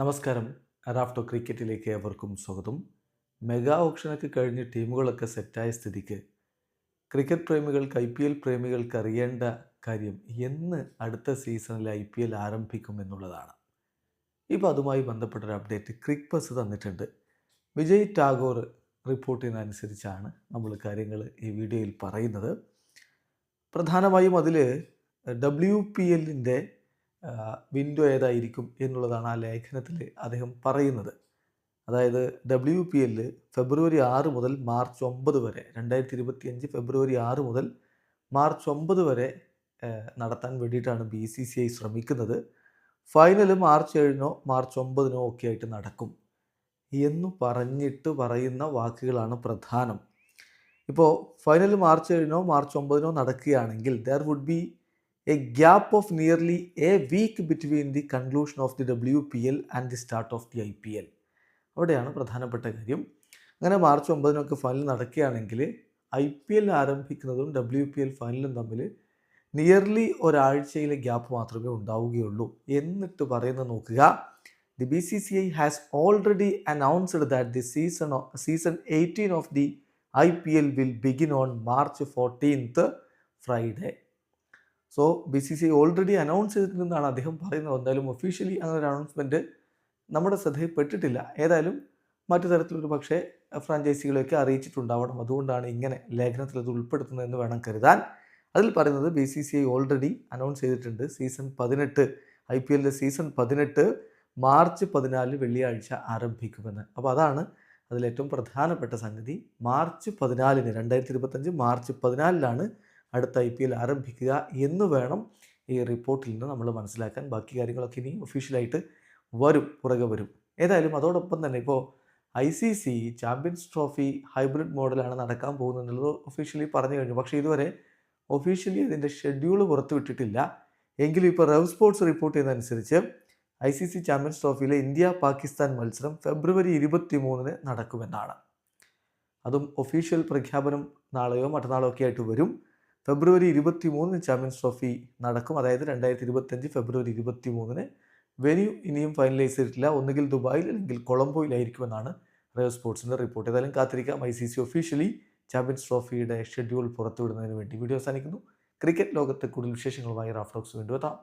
നമസ്കാരം. റാഫ്റ്റോ ക്രിക്കറ്റിലേക്ക് ഏവർക്കും സ്വാഗതം. മെഗാ ഓപ്ഷനൊക്കെ കഴിഞ്ഞ് ടീമുകളൊക്കെ സെറ്റായ സ്ഥിതിക്ക് ക്രിക്കറ്റ് പ്രേമികൾക്ക് ഐ പി എൽ പ്രേമികൾക്ക് അറിയേണ്ട കാര്യം എന്ന് അടുത്ത സീസണിൽ ഐ പി എൽ ആരംഭിക്കും എന്നുള്ളതാണ്. ഇപ്പോൾ അതുമായി ബന്ധപ്പെട്ടൊരു അപ്ഡേറ്റ് ക്രിക് ബസ് തന്നിട്ടുണ്ട്. വിജയ് ടാഗോർ റിപ്പോർട്ട് ചെയ്യുന്നതനുസരിച്ചാണ് നമ്മൾ കാര്യങ്ങൾ ഈ വീഡിയോയിൽ പറയുന്നത്. പ്രധാനമായും അതിൽ ഡബ്ല്യു പി എല്ലിന്റെ വിൻഡോ ഏതായിരിക്കും എന്നുള്ളതാണ് ആ ലേഖനത്തിൽ അദ്ദേഹം പറയുന്നത്. അതായത് ഡബ്ല്യു പി എല്ല് ഫെബ്രുവരി ആറ് മുതൽ മാർച്ച് ഒമ്പത് വരെ രണ്ടായിരത്തി ഇരുപത്തി അഞ്ച് ഫെബ്രുവരി ആറ് മുതൽ മാർച്ച് ഒമ്പത് വരെ നടത്താൻ വേണ്ടിയിട്ടാണ് ബി സി സി ഐ ശ്രമിക്കുന്നത്. ഫൈനൽ മാർച്ച് ഏഴിനോ മാർച്ച് ഒമ്പതിനോ ഒക്കെ ആയിട്ട് നടക്കും. എന്ന് പറഞ്ഞിട്ട് പറയുന്ന വാക്കുകളാണ് പ്രധാനം. ഇപ്പോൾ ഫൈനൽ മാർച്ച് ഏഴിനോ മാർച്ച് ഒമ്പതിനോ നടക്കുകയാണെങ്കിൽ there would be a gap of nearly a week between the conclusion of the W P L and the start of the I P L അവിടെയാണ് പ്രധാനപ്പെട്ട കാര്യം. അങ്ങനെ മാർച്ച് ഒമ്പതിനൊക്കെ ഫൈനൽ നടക്കുകയാണെങ്കിൽ ഐ പി എൽ ആരംഭിക്കുന്നതും W P L ഫൈനലും തമ്മിൽ nearly ഒരാഴ്ചയിലെ gap മാത്രമേ ഉണ്ടാവുകയുള്ളൂ എന്നിട്ട് പറയുന്നത് നോക്കുക. The B C C I has already announced that the season season eighteen of the I P L will begin on March fourteenth Friday so B C C already announce ചെയ്തിട്ടുണ്ടെന്നാണ് അദ്ദേഹം പറയുന്നത്. എന്തായാലും officially അങ്ങനെ ഒരു announcement നമ്മുടെ ശ്രദ്ധയിൽപ്പെട്ടിട്ടില്ല. ഏതായാലും മറ്റു തരത്തിലൊരു പക്ഷേ ഫ്രാഞ്ചൈസികളെയൊക്കെ അറിയിച്ചിട്ടുണ്ടാവണം. അതുകൊണ്ടാണ് ഇങ്ങനെ ലേഖനത്തിൽ അത് ഉൾപ്പെടുത്തുന്നതെന്ന് വേണം കരുതാൻ. അതിൽ പറയുന്നത് B C C I already announce ചെയ്തിട്ടുണ്ട്. സീസൺ പതിനെട്ട് ഐ പി എല്ലിന്റെ സീസൺ പതിനെട്ട് മാർച്ച് പതിനാല് വെള്ളിയാഴ്ച ആരംഭിക്കുമെന്ന്. അപ്പോൾ അതാണ് അതിലേറ്റവും പ്രധാനപ്പെട്ട സംഗതി. മാർച്ച് പതിനാലിന് രണ്ടായിരത്തി ഇരുപത്തഞ്ച് മാർച്ച് പതിനാലിലാണ് അടുത്ത ഐ പി എൽ ആരംഭിക്കുക എന്ന് വേണം ഈ റിപ്പോർട്ടിൽ നിന്ന് നമ്മൾ മനസ്സിലാക്കാൻ. ബാക്കി കാര്യങ്ങളൊക്കെ ഇനി ഒഫീഷ്യലായിട്ട് വരും പുറകെ വരും. ഏതായാലും അതോടൊപ്പം തന്നെ ഇപ്പോൾ I C C champions trophy hybrid മോഡലാണ് നടക്കാൻ പോകുന്നത് ഒഫീഷ്യലി പറഞ്ഞു കഴിഞ്ഞു. പക്ഷേ ഇതുവരെ ഒഫീഷ്യലി അതിന്റെ ഷെഡ്യൂൾ പുറത്തുവിട്ടിട്ടില്ല എങ്കിലും ഇപ്പോൾ റവ് സ്പോർട്സ് റിപ്പോർട്ട് ചെയ്യുന്നതനുസരിച്ച് ഐ സി സി ചാമ്പ്യൻസ് ട്രോഫിയിലെ ഇന്ത്യ പാകിസ്ഥാൻ മത്സരം ഫെബ്രുവരി ഇരുപത്തി മൂന്നിന് നടക്കുമെന്നാണ്. അതും ഒഫീഷ്യൽ പ്രഖ്യാപനം നാളെയോ മറ്റന്നാളോ ഒക്കെ ആയിട്ട് വരും. ഫെബ്രുവരി ഇരുപത്തി മൂന്നിന് ചാമ്പ്യൻസ് ട്രോഫി നടക്കും. അതായത് രണ്ടായിരത്തി ഇരുപത്തഞ്ച് ഫെബ്രുവരി ഇരുപത്തി മൂന്നിന് വെന്യൂ ഇനിയും ഫൈനലൈസ് ചെയ്തിട്ടില്ല. ഒന്നുകിൽ ദുബായിൽ അല്ലെങ്കിൽ കൊളംബോയിലായിരിക്കുമെന്നാണ് റയോ സ്പോർട്സിന്റെ റിപ്പോർട്ട് ഏതായാലും കാത്തിരിക്കാം. I C C officially champions ട്രോഫിയുടെ schedule പുറത്തുവിടുന്നതിന് വേണ്ടി. വീഡിയോ അവസാനിക്കുന്നു. ക്രിക്കറ്റ് ലോകത്തെ കൂടുതൽ വിശേഷങ്ങളുമായി റാഫ്ലോക്സ് വീണ്ടും എത്താം.